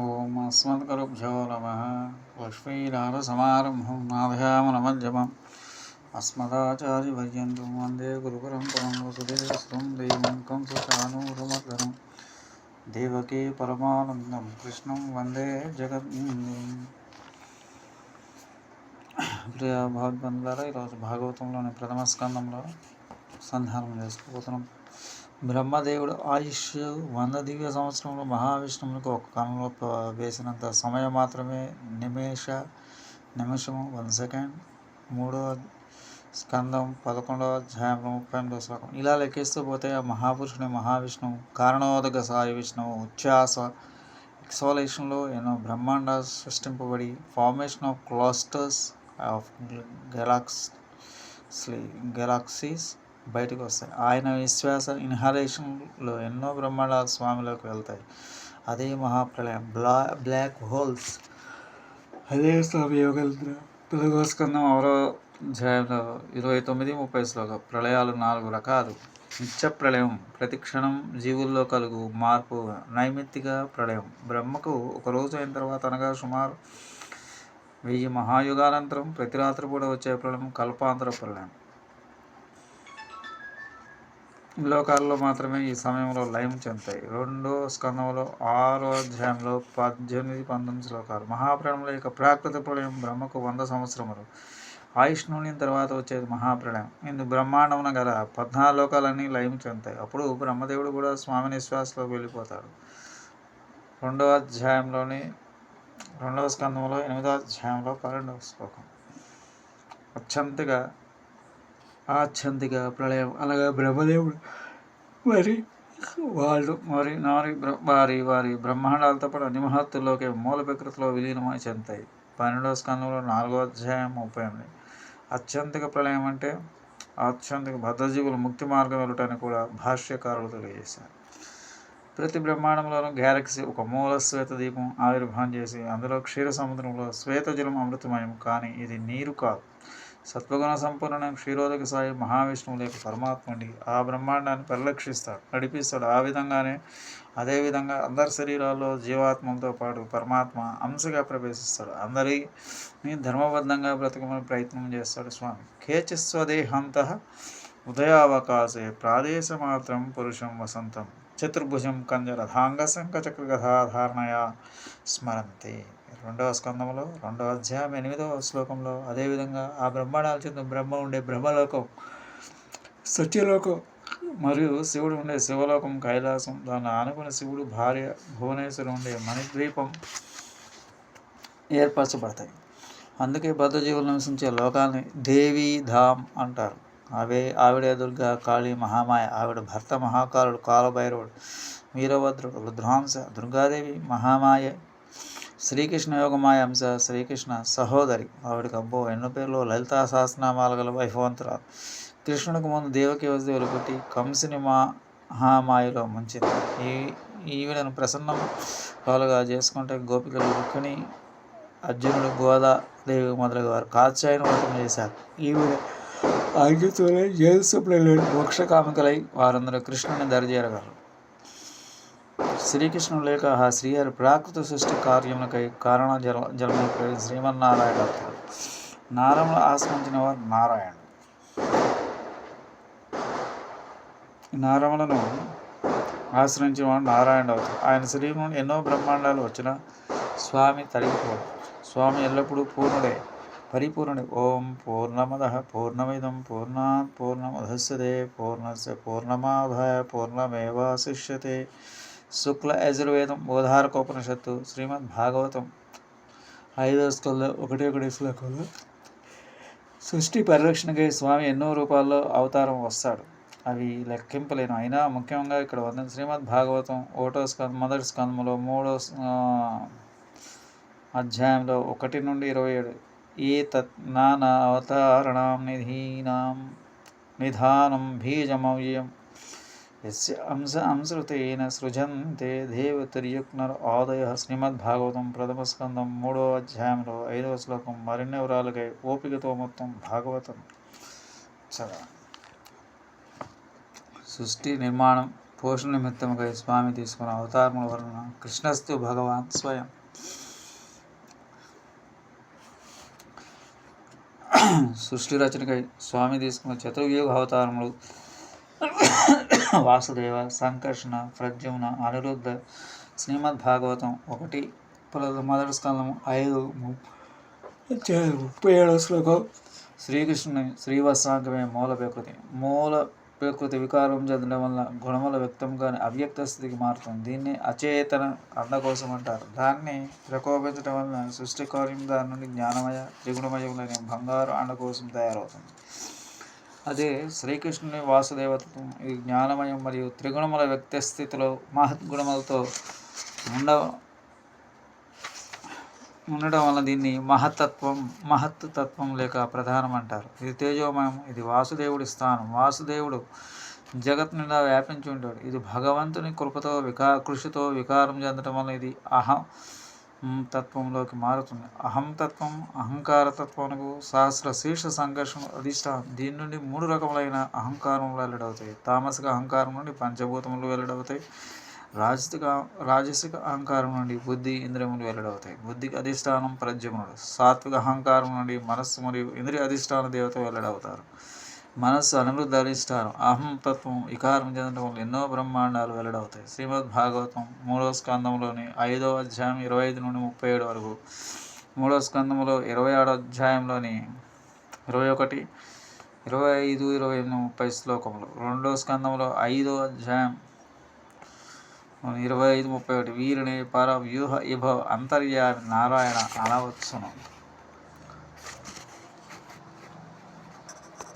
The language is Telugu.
ఓం అస్మద్గురుభ్యో నమ. లక్ష్మీనారసమారంభం నాభయామనమధ్యమం అస్మదాచార్యపర్యంతం వందే గురుపరంపరం వసుదేవస్వం దేవం కంసచానూరమర్దనం. దేవకీ పరమానందం కృష్ణం వందే జగద్గురుం ప్రియ భగవద్బంధులారా ఈరోజు భాగవతంలోని ప్రథమ స్కందంలో సంధానం చేసుకోబోతున్నాం బ్రహ్మదేవుడు ఆయుష్ వంద దివ్య సంవత్సరంలో మహావిష్ణువునికి ఒక కణంలో వేసినంత సమయం మాత్రమే. నిమేష నిమిషము వన్ సెకండ్. మూడో స్కందం పదకొండవ అధ్యాయం ముప్పై ఎనిమిదవ శ్లోకం. ఇలా లెక్కిస్తూ పోతే ఆ మహాపురుషుని మహావిష్ణువు కారణోదక సాయి విష్ణువు ఉచ్ఛ్వాస ఎక్సోలేషన్లో ఎన్నో బ్రహ్మాండ సృష్టింపబడి formation of clusters of గెలాక్స్ galaxies బయటకు వస్తాయి. ఆయన విశ్వాస ఇన్హాలేషన్లో ఎన్నో బ్రహ్మాండాలు స్వామిలోకి వెళ్తాయి. అదే మహాప్రళయం. బ్లా బ్లాక్ హోల్స్. అదే స్వామి యోగేంద్ర తెలుగుస్కందం అవరో అధ్యాయంలో ఇరవై తొమ్మిది ముప్పై శ్లోకం. ప్రళయాలు నాలుగు రకాలు. నిత్య ప్రళయం ప్రతి క్షణం జీవుల్లో కలుగు మార్పు నైమిత్తిక ప్రళయం. బ్రహ్మకు ఒక రోజు అయిన తర్వాత అనగా సుమారు వెయ్యి మహాయుగానంతరం ప్రతి రాత్రి కూడా వచ్చే ప్రళయం కల్పాంతర ప్రళయం. లోకాల్లో మాత్రమే ఈ సమయంలో లయం చెందుతాయి. రెండో స్కందంలో ఆరో అధ్యాయంలో పద్దెనిమిది పంతొమ్మిది శ్లోకాలు. మహాప్రళయంలో యొక్క ప్రాకృత ప్రళయం బ్రహ్మకు వంద సంవత్సరములు. ఆయుష్ణుని తర్వాత వచ్చేది మహాప్రళయం ఇందు బ్రహ్మాండమున గల పద్నాలుగు లోకాలన్నీ లయం చెందుతాయి. అప్పుడు బ్రహ్మదేవుడు కూడా స్వామి నిశ్వాసలోకి వెళ్ళిపోతాడు. రెండవ అధ్యాయంలోని రెండవ స్కందంలో ఎనిమిదవ అధ్యాయంలో పన్నెండవ శ్లోకం. అత్యంతగా ఆచ్ఛంతిగా ప్రళయం. అనగా బ్రహ్మదేవుడు. మరి వాళ్ళు మరి నారి వారి వారి బ్రహ్మాండాలతో పాటు అన్ని మహత్తుల్లోకి మూల ప్రకృతిలో విలీనమై చెందుతాయి. పన్నెండవ స్కందంలో నాలుగో అధ్యాయం ముప్పై ఎనిమిది. అత్యంతిక ప్రళయం అంటే అత్యంతిక బద్ధజీవులు ముక్తి మార్గం వెళ్ళటానికి కూడా భాష్యకారులు తెలియజేశారు. ప్రతి బ్రహ్మాండంలోనూ గ్యాలక్సీ ఒక మూల శ్వేత దీపం ఆవిర్భావం చేసి అందులో క్షీర సముద్రంలో శ్వేత జలం అమృతమయం కానీ ఇది నీరు కాదు. సత్వగుణ సంపూర్ణ క్షీరోదక సాయి మహావిష్ణువు లేక పరమాత్ముడి ఆ బ్రహ్మాండాన్ని పరిరక్షిస్తాడు నడిపిస్తాడు. ఆ విధంగానే అదేవిధంగా అందరి శరీరాల్లో జీవాత్మంతో పాటు పరమాత్మ అంశగా ప్రవేశిస్తాడు. అందరిని ధర్మబద్ధంగా బ్రతకమని ప్రయత్నం చేస్తాడు స్వామి. కేచిస్వదేహంత ఉదయావకాశే ప్రాదేశమాత్రం పురుషం వసంతం చతుర్భుజం కంజరథాంగ శంఖచక్రగధాధారణయా స్మరంతే. రెండవ స్కందంలో రెండవ అధ్యాయం ఎనిమిదవ శ్లోకంలో అదేవిధంగా ఆ బ్రహ్మాండాలు చెందిన బ్రహ్మ ఉండే బ్రహ్మలోకం సత్యలోకం మరియు శివుడు ఉండే శివలోకం కైలాసం. దాన్ని ఆనుకుని శివుడు భార్య భువనేశ్వరు ఉండే మణిద్వీపం ఏర్పరచబడతాయి. అందుకే బద్ధజీవులు నివసించే లోకాన్ని దేవీ ధామ్ అంటారు. అవే ఆవిడే దుర్గా కాళీ మహామాయ ఆవిడ భర్త మహాకాలుడు కాలభైరవుడు వీరభద్రుడు రుద్రాంశ దుర్గాదేవి మహామాయ శ్రీకృష్ణ యోగమాయ అంశ శ్రీకృష్ణ సహోదరి. ఆవిడకి అబ్బో ఎన్నో పేర్లు. లలితా సహస్రనామాలు గల వైభవంతురాలు. కృష్ణునికి ముందు దేవకి వసుదేవులు పుట్టి కంసుని మహామాయలో ముంచింది. ఈ ఈవిడను ప్రసన్నం పాలుగా చేసుకుంటే గోపికలు రుక్మిణి అర్జునుడు గోదా దేవి మొదలగు వారు కాత్యాయన వ్రతం చేశారు. ఈవిడ ఆజ్ఞతోనే జేసుప్రలే మోక్ష కామికలై వారందరూ కృష్ణుని దరిచేరగలరు. శ్రీకృష్ణుడు లేక ఆ శ్రీహరి ప్రాకృత సృష్టి కార్యములకై కారణ జల జలములకై శ్రీమన్నారాయణ నారములు ఆశ్రయించిన వారు నారాయణుడు. నారములను ఆశ్రయించిన వాడు నారాయణ అవుతాడు. ఆయన శరీరం ఎన్నో బ్రహ్మాండాలు వచ్చిన స్వామి తరిగిపోడు. స్వామి ఎల్లప్పుడూ పూర్ణుడే. పరిపూర్ణుడే. ఓం పూర్ణమద పూర్ణమిదం పూర్ణాత్ పూర్ణమధస్యతే పూర్ణస్ పూర్ణమాదాయ పూర్ణమేవాశిష్యతే. శుక్ల యజుర్వేదం బోధారకోపనిషత్తు శ్రీమద్ భాగవతం. ఐదో స్కల్లో ఒకటి ఒకటి శ్లోకంలో. సృష్టి పరిరక్షణకై స్వామి ఎన్నో రూపాల్లో అవతారం వస్తాడు. అవి లెక్కింపలేను. అయినా ముఖ్యంగా ఇక్కడ వంద శ్రీమద్ భాగవతం ఒకటో స్కంద మొదటి స్కందంలో మూడో అధ్యాయంలో ఒకటి నుండి ఇరవై ఏడు. ఏ తత్ నానా అవతారణం నిధీనాం నిధానం బీజమవ్యం యస్య అంశ అంశృతేన సృజంతే దేవతిర్యుక్నర్ ఆదయ శ్రీమద్భాగవతం ప్రథమ స్కందం మూడవ అధ్యాయంలో ఐదవ శ్లోకం మరిన్ని వివరాలకై ఓపికతో మొత్తం భాగవతం చదవండి సృష్టి నిర్మాణం పోషణ నిమిత్తముగా స్వామి తీసుకున్న అవతారముల వలన కృష్ణస్తు భగవాన్ స్వయం సృష్టి రచనకై స్వామి తీసుకున్న చతుర్వ్యూహ అవతారములు వాసుదేవ సంకర్షణ ప్రద్యుమ్న అనిరుద్ధ శ్రీమద్ భాగవతం ఒకటి మొదటి స్కందము ఐదు ముప్పై ముప్పై శ్లోకం. శ్రీకృష్ణుని శ్రీవత్సాంగమే మూల ప్రకృతి. మూల ప్రకృతి వికారం చెందడం వల్ల గుణముల వ్యక్తం కానీ అవ్యక్త స్థితికి మారుతుంది దీన్ని అచేతన అండకోశం అంటారు. దాన్ని ప్రకోపించడం వలన సృష్టి కార్యం దాని నుండి జ్ఞానమయ త్రిగుణమయములనే బంగారు అండకోశం తయారవుతుంది. అదే శ్రీకృష్ణుని వాసుదేవత్వం ఈ జ్ఞానమయం మరియు త్రిగుణముల వ్యక్తి స్థితిలో మహద్గుణములతో ఉండ ఉండడం వల్ల దీన్ని మహత్తత్వం మహత్ తత్వం లేక ప్రధానం అంటారు. ఇది తేజోమయం ఇది వాసుదేవుడి స్థానం. వాసుదేవుడు జగత్ నిండా వ్యాపించి ఉంటాడు. ఇది భగవంతుని కృపతో వికా కృషితో వికారం చెందడం వల్ల ఇది అహం తత్వంలోకి మారుతుంది. అహం తత్వం సహస్ర శీర్ష సంఘర్షణ అధిష్టానం. దీని నుండి మూడు రకములైన అహంకారములు వెల్లడవుతాయి. తామసిక అహంకారం నుండి పంచభూతములు వెల్లడవుతాయి. రాజసిక రాజసిక అహంకారం నుండి బుద్ధి ఇంద్రియములు వెల్లడవుతాయి. బుద్ధికి అధిష్టానం ప్రజ్ఞముడు సాత్విక అహంకారం నుండి మనస్సు మరియు ఇంద్రియ అధిష్టాన దేవత వెల్లడవుతారు. మనస్సు అనిరుద్ధ అహం తత్వం వికారం చెందడం వల్ల ఎన్నో బ్రహ్మాండాలు వెల్లడవుతాయి. శ్రీమద్ భాగవతం మూడవ స్కందంలోని ఐదవ అధ్యాయం ఇరవై ఐదు నుండి ముప్పై ఏడు వరకు. మూడవ స్కందంలో ఇరవై ఆడో అధ్యాయంలోని ఇరవై ఒకటి ఇరవై ఐదు ఇరవై ఎనిమిది ముప్పై శ్లోకములు. రెండవ స్కందంలో ఐదో అధ్యాయం ఇరవై ఐదు ముప్పై ఒకటి వీరిని పర వ్యూహ ఇభవ అంతర్యామి నారాయణ అనవచ్చును.